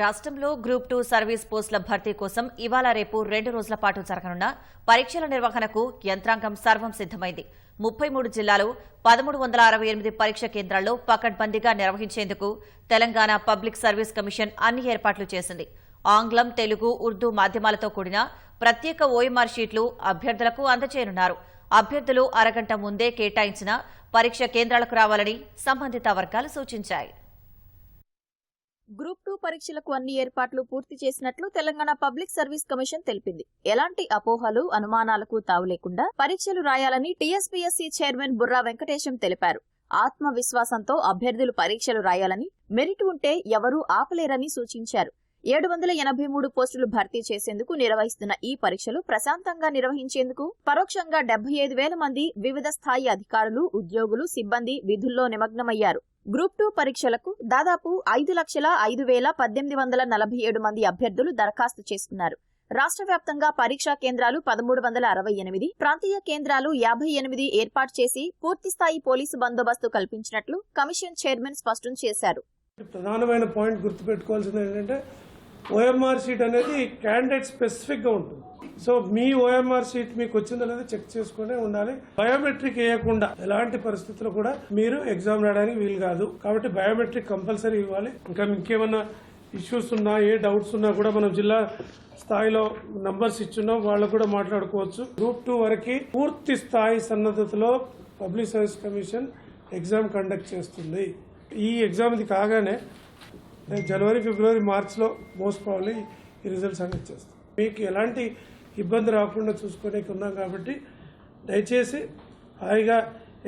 రాష్ట్రంలో group two service పోస్టుల భర్తీ కోసం ఇవాళ రేపు రెండు రోజుల పాటు జరగనున్న పరీక్షల నిర్వహణకు యంత్రాంగం సర్వం సిద్దమైంది ముప్పై మూడు జిల్లాలు పదమూడు వందల అరవై ఎనిమిది పరీక్ష కేంద్రాల్లో పకడ్బందీగా నిర్వహించేందుకు తెలంగాణ పబ్లిక్ సర్వీస్ కమిషన్ అన్ని ఏర్పాట్లు చేసింది. ఆంగ్లం తెలుగు ఉర్దూ మాధ్యమాలతో కూడిన ప్రత్యేక ఓఎంఆర్ షీట్లు అభ్యర్థులకు అందజేయనున్నారు అభ్యర్థులు అరగంట ముందే కేటాయించిన పరీక్ష కేంద్రాలకు రావాలని సంబంధిత వర్గాలు సూచించాయి. గ్రూప్ టూ పరీక్షలకు అన్ని ఏర్పాట్లు పూర్తి చేసినట్లు తెలంగాణ పబ్లిక్ సర్వీస్ కమిషన్ తెలిపింది. ఎలాంటి అపోహలు అనుమానాలకు తావు లేకుండా పరీక్షలు రాయాలని టీఎస్పీఎస్సీ చైర్మన్ బుర్రా వెంకటేశం తెలిపారు. ఆత్మవిశ్వాసంతో అభ్యర్థులు పరీక్షలు రాయాలని మెరిట్ ఉంటే ఎవరూ ఆపలేరని సూచించారు. ఏడు వందల ఎనభై మూడు పోస్టులు భర్తీ చేసేందుకు నిర్వహిస్తున్న ఈ పరీక్షలు ప్రశాంతంగా నిర్వహించేందుకు పరోక్షంగా డెబ్బై ఐదు వేల మంది వివిధ స్థాయి అధికారులు ఉద్యోగులు సిబ్బంది విధుల్లో నిమగ్నమయ్యారు. గ్రూప్ టూ పరీక్షలకు దాదాపు ఐదు లక్షల ఐదు వేల పద్దెనిమిది వందల నలభై ఏడు మంది అభ్యర్థులు దరఖాస్తు చేసుకున్నారు. రాష్ట్ర వ్యాప్తంగా పరీక్షా కేంద్రాలు పదమూడు వందల అరవై ఎనిమిది ప్రాంతీయ కేంద్రాలు యాభై ఎనిమిది ఏర్పాటు చేసి పూర్తిస్థాయి పోలీసు బందోబస్తు కల్పించినట్లు కమిషన్ చైర్మన్ స్పష్టం చేశారు. ప్రధానమైన పాయింట్ గుర్తుపెట్టుకోవాల్సింది ఏంటంటే ఓఎంఆర్ షీట్ అనేది క్యాండిడేట్ స్పెసిఫిక్గా ఉంటుంది. సో మీ ఓఎంఆర్ షీట్ మీకు వచ్చిందో లేదో చెక్ చేసుకునే ఉండాలి. బయోమెట్రిక్ వేయకుండా ఎలాంటి పరిస్థితుల్లో కూడా మీరు ఎగ్జామ్ రాయడానికి వీలు కాదు. కాబట్టి బయోమెట్రిక్ కంపల్సరీ ఇవ్వాలి. ఇంకా ఇంకేమన్నా ఇష్యూస్ ఉన్నా ఏ డౌట్స్ ఉన్నా కూడా మనం జిల్లా స్థాయిలో నంబర్స్ ఇచ్చున్నాం వాళ్ళు కూడా మాట్లాడుకోవచ్చు. గ్రూప్ టూ వరకు పూర్తి స్థాయి సన్నద్ధతలో public service commission exam conduct చేస్తుంది. ఈ ఎగ్జామ్ ఇది కాగానే జనవరి ఫిబ్రవరి మార్చ్లో మోస్ట్ ప్రాబ్లీ ఈ రిజల్ట్స్ అనేది చేస్తాం మీకు ఎలాంటి ఇబ్బంది రాకుండా చూసుకోనికి ఉన్నాం కాబట్టి దయచేసి హాయిగా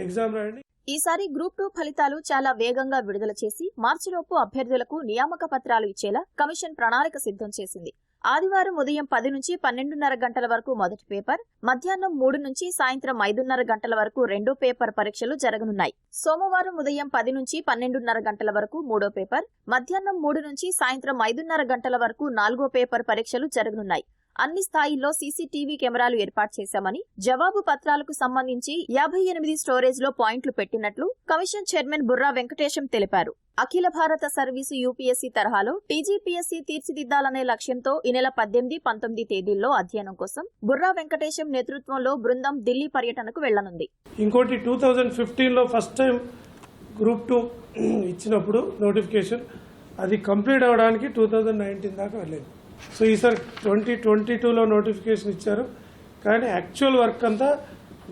ఎగ్జామ్ రాయండి. ఈసారి గ్రూప్ టూ ఫలితాలు చాలా వేగంగా విడుదల చేసి మార్చిలోపు అభ్యర్థులకు నియామక పత్రాలు ఇచ్చేలా కమిషన్ ప్రణాళిక సిద్ధం చేసింది. ఆదివారం ఉదయం పది నుంచి పన్నెండున్నర గంటల వరకు మొదటి పేపర్ మధ్యాహ్నం మూడు నుంచి సాయంత్రం ఐదున్నర గంటల వరకు రెండో పేపర్ పరీక్షలు జరగనున్నాయి. సోమవారం ఉదయం పది నుంచి పన్నెండున్నర గంటల వరకు మూడో పేపర్ మధ్యాహ్నం మూడు నుంచి సాయంత్రం ఐదున్నర గంటల వరకు నాలుగో పేపర్ పరీక్షలు జరగనున్నాయి. అన్ని స్థాయిల్లో సీసీటీవీ కెమెరాలు ఏర్పాటు చేశామని జవాబు పత్రాలకు సంబంధించి యాభై ఎనిమిది స్టోరేజ్లో పాయింట్లు పెట్టినట్లు కమిషన్ చైర్మన్ బుర్రా వెంకటేశం తెలిపారు. అఖిల భారత సర్వీసు యూపీఎస్సీ తరహాలో టీజీపీఎస్సీ తీర్చిదిద్దాలనే లక్ష్యంతో ఈ నెల పద్దెనిమిది పంతొమ్మిది తేదీల్లో అధ్యయనం కోసం బుర్రా వెంకటేశం నేతృత్వంలో బృందం ఢిల్లీ పర్యటనకు వెళ్ళనుంది. ఇంకోటి టూ థౌజండ్ ఫిఫ్టీన్లో ఫస్ట్ టైం గ్రూప్ టూ ఇచ్చినప్పుడు నోటిఫికేషన్ అది కంప్లీట్ అవ్వడానికి టూ థౌజండ్ నైన్టీన్ దాకా వెళ్ళింది. సో ఈసారి ట్వంటీ ట్వంటీ టూలో నోటిఫికేషన్ ఇచ్చారు. కానీ యాక్చువల్ వర్క్ అంతా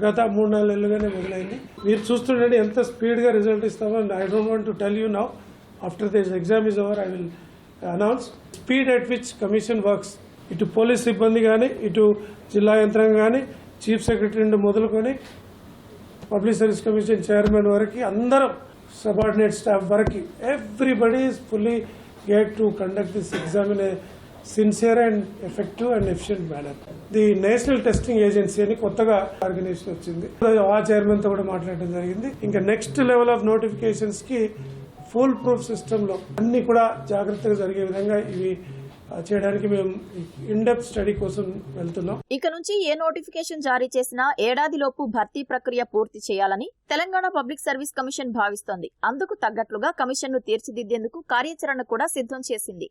గత మూడు నాలుగు నెలలుగానే మొదలైంది. మీరు చూస్తుండండి ఎంత స్పీడ్గా రిజల్ట్ ఇస్తామో I don't want to tell you now. After this exam is over I will announce. Speed at which commission works. ఇటు పోలీస్ సిబ్బంది కానీ ఇటు జిల్లా యంత్రాంగం కానీ చీఫ్ సెక్రటరీ నుండి మొదలుకొని పబ్లిక్ సర్వీస్ కమిషన్ చైర్మన్ వరకు అందరం సబార్డినేట్ స్టాఫ్ వరకు everybody is fully gate to conduct this exam sincere and effective and efficient manner the national testing agency అని కొత్తగా ఆర్గనైజేషన్ వచ్చింది. ఆ చైర్మన్తో కూడా మాట్లాడడం జరిగింది. ఇంకా నెక్స్ట్ లెవెల్ ఆఫ్ నోటిఫికేషన్స్కి ఫుల్ ప్రూఫ్ సిస్టమ్లో అన్ని కూడా జాగ్రత్తగా జరిగే విధంగా ఇవి చేయడానికి మేము ఇన్డెప్త్ స్టడీ కోసం వెళ్తున్నాం. ఇక నుంచి ఏ నోటిఫికేషన్ జారీ చేసినా ఏడాదిలోపు భర్తీ ప్రక్రియ పూర్తి చేయాలని తెలంగాణ పబ్లిక్ సర్వీస్ కమిషన్ భావిస్తోంది. అందుకు తగ్గట్లుగా కమిషన్ను తీర్చిదిద్దేందుకు కార్యాచరణ కూడా సిద్ధం చేసింది.